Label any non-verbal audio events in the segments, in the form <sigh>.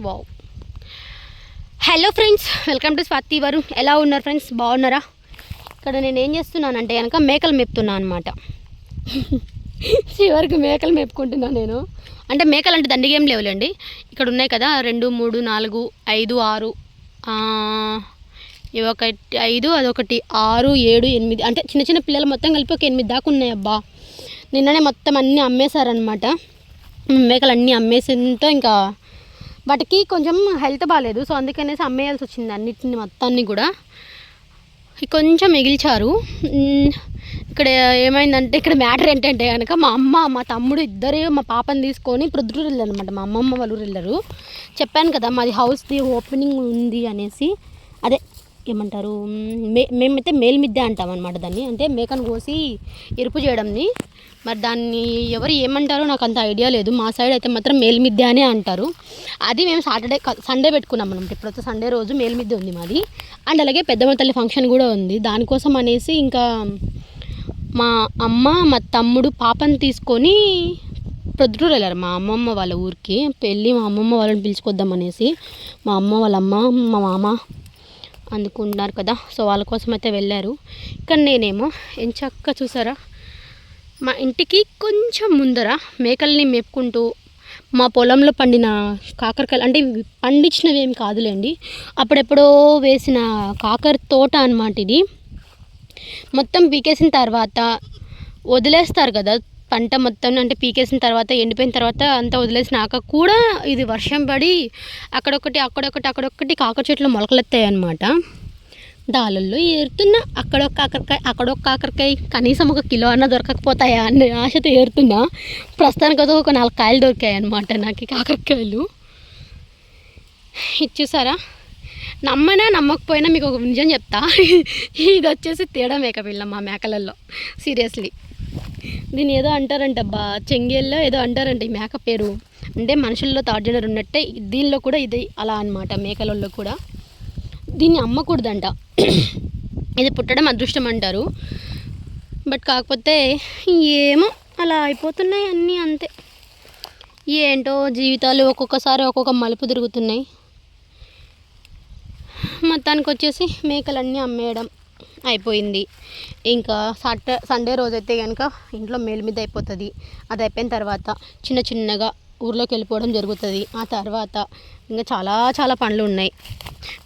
Wow hello friends welcome to Swathi వారు ఎలా ఉన్నారు ఫ్రెండ్స్ బాగున్నారా? ఇక్కడ నేను ఏం చేస్తున్నానంటే కనుక మేకలు మెప్తున్నా అనమాట చివరికి మేకలు మేపుకుంటున్నాను నేను. అంటే మేకలు అంటే దండిగా ఏం లేవులేండి. ఇక్కడ ఉన్నాయి కదా రెండు మూడు నాలుగు ఐదు ఆరు ఒకటి ఐదు అదొకటి ఆరు ఏడు ఎనిమిది. అంటే చిన్న చిన్న పిల్లలు మొత్తం కలిపి ఒక ఎనిమిది దాకా ఉన్నాయి అబ్బా. నిన్ననే మొత్తం అన్నీ అమ్మేశారనమాట మేకలు అన్నీ అమ్మేసినతో ఇంకా వాటికి కొంచెం హెల్త్ బాగాలేదు సో అందుకనేసి అమ్మేయాల్సి వచ్చింది అన్నిటిని మొత్తాన్ని కూడా. కొంచెం మిగిల్చారు. ఇక్కడ ఏమైందంటే ఇక్కడ మ్యాటర్ ఏంటంటే కనుక మా అమ్మ మా తమ్ముడు ఇద్దరు మా పాపని తీసుకొని ప్రొద్దుటూరు వెళ్ళారు అనమాట మా అమ్మమ్మ వాళ్ళు వెళ్ళారు. చెప్పాను కదా మాది హౌస్ది ఓపెనింగ్ ఉంది అనేసి. అదే ఏమంటారు మే మేమైతే మేల్మిద్దె అంటాం అనమాట దాన్ని. అంటే మేకను కోసి ఎరుపు చేయడంని. మరి దాన్ని ఎవరు ఏమంటారో నాకు అంత ఐడియా లేదు. మా సైడ్ అయితే మాత్రం మేల్మిద్దె అనే అంటారు. అది మేము సాటర్డే సండే పెట్టుకున్నాం మనం. ఇప్పుడు వచ్చే సండే రోజు మేల్మిద్దె ఉంది మాది. అండ్ అలాగే పెద్దమ్మ తల్లి ఫంక్షన్ కూడా ఉంది. దానికోసం అనేసి ఇంకా మా అమ్మ మా తమ్ముడు పాపని తీసుకొని ప్రొద్దుటూరు వెళ్ళారు. మా అమ్మమ్మ వాళ్ళ ఊరికి పెళ్ళి మా అమ్మమ్మ వాళ్ళని పిలుచుకొద్దాం అనేసి మా అమ్మ వాళ్ళ అమ్మ మా మామ అందుకున్నారు కదా. సో వాళ్ళ కోసం అయితే వెళ్ళారు. కానీ నేనేమో ఎంచక్క చూసారా? మా ఇంటికి కొంచెం ముందర మేకల్ని మేపుకుంటూ మా పొలంలో పండిన కాకరకాయలు అంటే పండించినవి ఏమి కాదులేండి. అప్పుడెప్పుడో వేసిన కాకర తోట అనమాట ఇది. మొత్తం పీకేసిన తర్వాత వదిలేస్తారు కదా పంట మొత్తం అంటే పీకేసిన తర్వాత ఎండిపోయిన తర్వాత అంతా వదిలేసినాక కూడా ఇది వర్షం పడి అక్కడొకటి అక్కడొకటి అక్కడొకటి కాకర చెట్లు మొలకలెత్తాయి అనమాట దాలల్లో ఏరుతున్నా. అక్కడొక కాకరకాయ అక్కడొక కాకరకాయ కనీసం ఒక కిలో అన్న దొరకకపోతాయా అనే ఆశతో ఏరుతున్నా. ప్రస్తుతానికి అయితే ఒక నాలుగు కాయలు దొరికాయి అనమాట నాకు కాకరకాయలు. ఇది చూసారా? నమ్మనా నమ్మకపోయినా మీకు ఒక నిజం చెప్తా. ఇది వచ్చేసి తేడా మేక పిల్ల మా మేకలలో సీరియస్లీ. దీన్ని ఏదో అంటారంటబ్బా చెంగేల్లో ఏదో అంటారంట ఈ మేక పేరు. అంటే మనుషుల్లో థర్డ్ జనర్ ఉన్నట్టే దీనిలో కూడా ఇది అలా అన్నమాట మేకలలో కూడా. దీన్ని అమ్మకూడదంట. ఇది పుట్టడం అదృష్టం అంటారు. బట్ కాకపోతే ఏమో అలా అయిపోతున్నాయి అన్నీ అంతే. ఏంటో జీవితాలు ఒక్కొక్కసారి ఒక్కొక్క మలుపు తిరుగుతున్నాయి. మొత్తానికి వచ్చేసి మేకలన్నీ అమ్మేయడం అయిపోయింది. ఇంకా సాట సండే రోజైతే కనుక ఇంట్లో మేలు మీద అయిపోతుంది. అది అయిపోయిన తర్వాత చిన్న చిన్నగా ఊర్లోకి వెళ్ళిపోవడం జరుగుతుంది. ఆ తర్వాత ఇంకా చాలా చాలా పనులు ఉన్నాయి.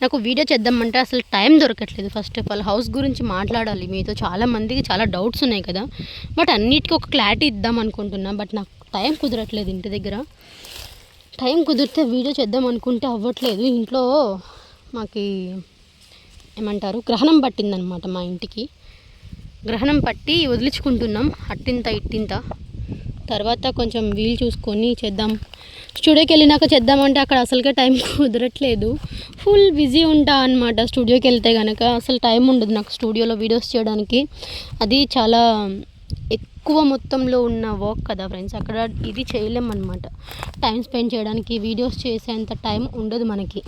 నాకు వీడియో చేద్దామంటే అసలు టైం దొరకట్లేదు. ఫస్ట్ ఆఫ్ ఆల్ హౌస్ గురించి మాట్లాడాలి. మీతో చాలా మందికి చాలా డౌట్స్ ఉన్నాయి కదా. బట్ అన్నిటికీ ఒక క్లారిటీ ఇద్దాం అనుకుంటున్నా. బట్ నాకు టైం కుదరట్లేదు ఇంటి దగ్గర. టైం కుదిరితే వీడియో చేద్దాం అనుకుంటే అవ్వట్లేదు. ఇంట్లో మాకి ఏమంటారు? గ్రహణం పట్టిందనమాట మా ఇంటికి. గ్రహణం పట్టి వదిలించుకుంటున్నాం. అట్టింత ఇట్టింత. తర్వాత కొంచెం వీలు చూసుకొని చేద్దాం. స్టూడియోకి వెళ్ళినాక చేద్దామంటే అక్కడ అసలుకే టైం <laughs> కుదరట్లేదు. ఫుల్ బిజీ ఉంటా అనమాట స్టూడియోకి వెళ్తే కనుక అసలు టైం ఉండదు నాకు స్టూడియోలో వీడియోస్ చేయడానికి. అది చాలా ఎక్కువ మొత్తంలో ఉన్న వర్క్ కదా ఫ్రెండ్స్. అక్కడ ఇది చేయలేం అనమాట టైం స్పెండ్ చేయడానికి వీడియోస్ చేసేంత టైం ఉండదు మనకి.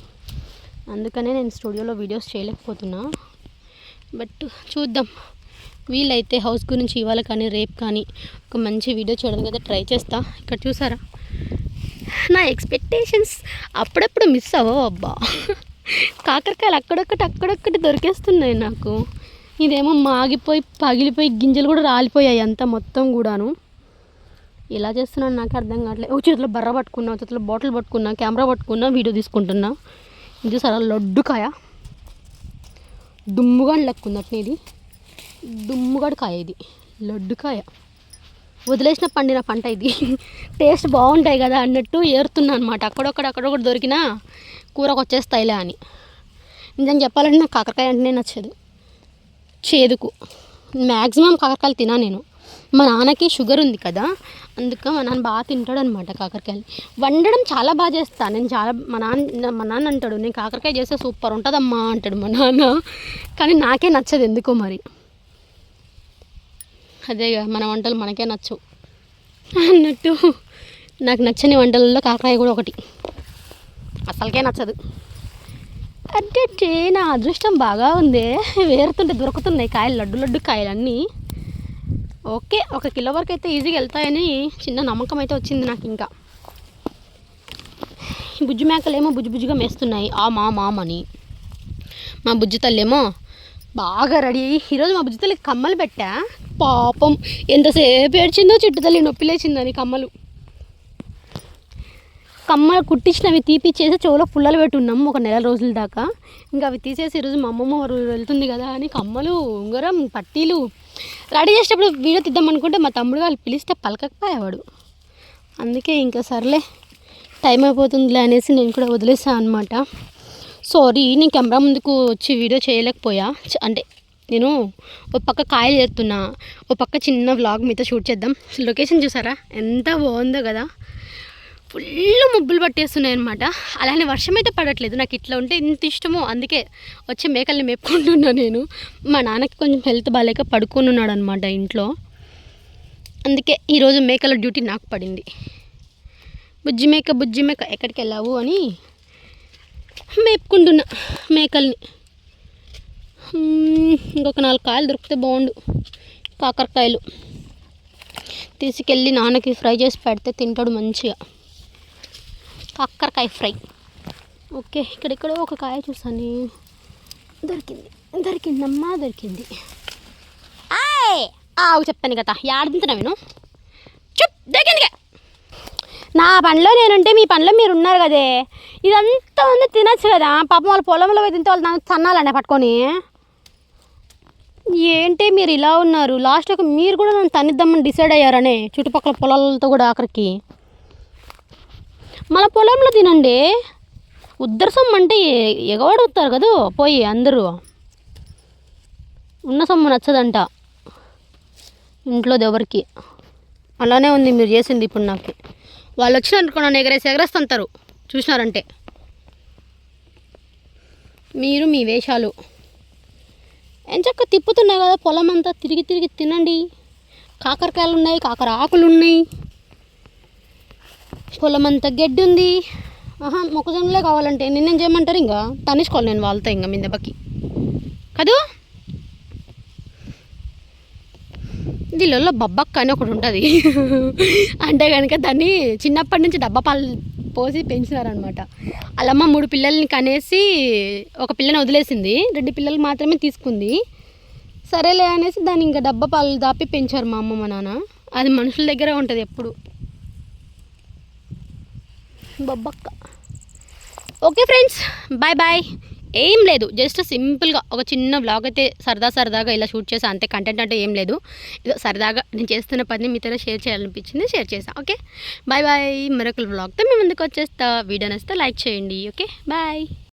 అందుకనే నేను స్టూడియోలో వీడియోస్ చేయలేకపోతున్నా. బట్ చూద్దాం. వీలైతే హౌస్ గురించి ఇవాళ కానీ రేపు కానీ ఒక మంచి వీడియో చేయడం కదా ట్రై చేస్తా. ఇక్కడ చూసారా? నా ఎక్స్పెక్టేషన్స్ అప్పుడప్పుడు మిస్ అవ్వవు అబ్బా. కాకరకాయలు అక్కడొక్కటి అక్కడొక్కటి దొరికేస్తున్నాయి నాకు. ఇదేమో మాగిపోయి పగిలిపోయి గింజలు కూడా రాలిపోయాయి అంతా మొత్తం కూడాను. ఎలా చేస్తున్నాను నాకు అర్థం కావట్లేదు. ఓ చేతిలో బర్ర పట్టుకున్నా ఓ చేతిలో బాటిల్ పట్టుకున్నా కెమెరా పట్టుకున్నా వీడియో తీసుకుంటున్నా. ఇది చూసారా? లడ్డుకాయ. దుమ్ముగా లెక్క ఉందట్నే ఇది. దుమ్ముగడుకాయ ఇది. లడ్డుకాయ. వదిలేసిన పండిన పంట ఇది. టేస్ట్ బాగుంటాయి కదా అన్నట్టు ఏరుతున్నా అనమాట అక్కడొక్కడ అక్కడొకటి దొరికినా కూరకు వచ్చేస్తాయిలే అని. నిజం చెప్పాలంటే నాకు కాకరకాయ అంటేనే నచ్చదు. చేదుకు. మ్యాక్సిమం కాకరకాయలు తినా నేను. మా నాన్నకి షుగర్ ఉంది కదా అందుకే మా నాన్న బాగా తింటాడు అనమాట కాకరకాయలు. వండడం చాలా బాగా చేస్తాను నేను చాలా మా నాన్న మా నాన్న అంటాడు నేను కాకరకాయ చేస్తే సూపర్ ఉంటుందమ్మా అంటాడు మా నాన్న. కానీ నాకే నచ్చదు ఎందుకో మరి. అదేగా మన వంటలు మనకే నచ్చవు అన్నట్టు నాకు నచ్చని వంటలలో కాకరాయ కూడా ఒకటి. అసలుకే నచ్చదు. అంటే నా అదృష్టం బాగా ఉంది. వేరుతుంటే దొరుకుతున్నాయి కాయలు లడ్డు లడ్డు కాయలు అన్నీ ఓకే ఒక కిలో వరకు అయితే ఈజీగా వెళ్తాయని చిన్న నమ్మకం అయితే వచ్చింది నాకు ఇంకా. బుజ్జి మేకలేమో బుజ్జి బుజ్జిగా మేస్తున్నాయి. ఆ మా మామని. మా బుజ్జి తల్లేమో బాగా రెడీ అయ్యి ఈరోజు మా బుజ్జి కమ్మలు పెట్టా. పాపం ఎంతసేపు ఏడ్చిందో చిట్టు తల్లి నొప్పి లేచిందని కమ్మలు. కమ్మలు కుట్టించినవి తీపిచ్చేసి చెవులో పుల్లలు పెట్టున్నాం ఒక నెల రోజుల దాకా. ఇంకా అవి తీసేసి ఈరోజు మా అమ్మమ్మ వారు వెళ్తుంది కదా అని కమ్మలు ఉంగరం పట్టీలు రెడీ చేసేటప్పుడు వీడియో తీద్దాం అనుకుంటే మా తమ్ముడు వాళ్ళు పిలిస్తే పలకకపోయేవాడు. అందుకే ఇంకా సర్లే టైం అయిపోతుందిలే అనేసి నేను కూడా వదిలేసాను అనమాట సారీ నేను కెమెరా ముందుకు వచ్చి వీడియో చేయలేకపోయా. చ- అంటే నేను ఒక పక్క కాయలు చేస్తున్నా. ఒక పక్క చిన్న వ్లాగ్ మీతో షూట్ చేద్దాం. లొకేషన్ చూసారా? ఎంత బాగుందో కదా. ఫుల్ ముబ్బులు పట్టేస్తున్నాయి అనమాట అలానే వర్షం అయితే పడట్లేదు. నాకు ఇట్లా ఉంటే ఇంత ఇష్టమో అందుకే వచ్చే మేకల్ని మెప్పుకుంటున్నా నేను. మా నాన్నకి కొంచెం హెల్త్ బాగాలేక పడుకొని ఉన్నాడు అనమాట ఇంట్లో. అందుకే ఈరోజు మేకల డ్యూటీ నాకు పడింది. బుజ్జి మేక బుజ్జి మేక ఎక్కడికి వెళ్ళావు అని మేపుకుంటున్నా మేకల్ని. ఇంకొక నాలుగు కాయలు దొరికితే బాగుండు. కాకరకాయలు. తీసుకెళ్ళి నాన్నకి ఫ్రై చేసి పెడితే తింటాడు మంచిగా. కాకరకాయ ఫ్రై. ఓకే ఇక్కడెక్కడో ఒక కాయ చూసాను. దొరికింది. దొరికిందమ్మా దొరికింది. ఆయ్ ఆవు చెప్పాను కదా. యాడింతున్నా నేను నా పనిలో నేనుంటే మీ పనిలో మీరు ఉన్నారు కదే. ఇదంతా ఉంది తినచ్చు కదా. పాపం వాళ్ళ పొలంలో పోయి తింటే వాళ్ళు నన్ను తన్నాలండి పట్టుకొని. ఏంటి మీరు ఇలా ఉన్నారు? లాస్ట్కి మీరు కూడా నన్ను తన్నిద్దామని డిసైడ్ అయ్యారనే చుట్టుపక్కల పొలాలతో కూడా అక్కడికి మన పొలంలో తినండి. ఉద్దర అంటే ఎ- కదా? పోయి అందరూ. ఉన్న సొమ్ము నచ్చదంట. ఇంట్లోది ఎవరికి. అలానే ఉంది మీరు చేసింది ఇప్పుడు నాకు. వాళ్ళు వచ్చినారనుకో నన్ను ఎగరేసి ఎగరేస్తుంటారు. చూసినారంటే. మీరు మీ వేషాలు. ఎంచక్క తిప్పుతున్నాయి కదా పొలం అంతా తిరిగి తిరిగి తినండి. కాకరకాయలు ఉన్నాయి కాకర ఆకులు ఉన్నాయి. పొలం అంతా గడ్డి ఉంది. ఆహా మొక్కజొన్నలే కావాలంటే నిన్నేం చేయమంటారు ఇంకా? తనిసుకోవాలి నేను వాళ్ళతో ఇంకా మీ దెబ్బకి కదూ? దీనిలో బబ్బక్క అని ఒకటి ఉంటుంది. అంటే కనుక దాన్ని చిన్నప్పటి నుంచి డబ్బా పాలు పోసి పెంచినారనమాట అలమ్మ మూడు పిల్లల్ని కనేసి ఒక పిల్లని వదిలేసింది. రెండు పిల్లలు మాత్రమే తీసుకుంది. సరేలే అనేసి దాన్ని ఇంకా డబ్బా పాలు దాపి పెంచారు మా అమ్మ మా నాన్న. అది మనుషుల దగ్గర ఉంటుంది ఎప్పుడు. బొబ్బక్క. Okay friends bye bye. ఏం లేదు. జస్ట్ సింపుల్గా ఒక చిన్న బ్లాగ్ అయితే సరదా సరదాగా ఇలా షూట్ చేసా. అంతే కంటెంట్ అంటే ఏం లేదు. ఇదో సరదాగా నేను చేస్తున్న పని మీతో షేర్ చేయాలనిపించింది షేర్ చేసా. ఓకే? బాయ్ బాయ్ మరొక బ్లాగ్తో మేము ముందుకు వచ్చేస్తా. వీడియో నచ్చితే లైక్ చేయండి. ఓకే? బాయ్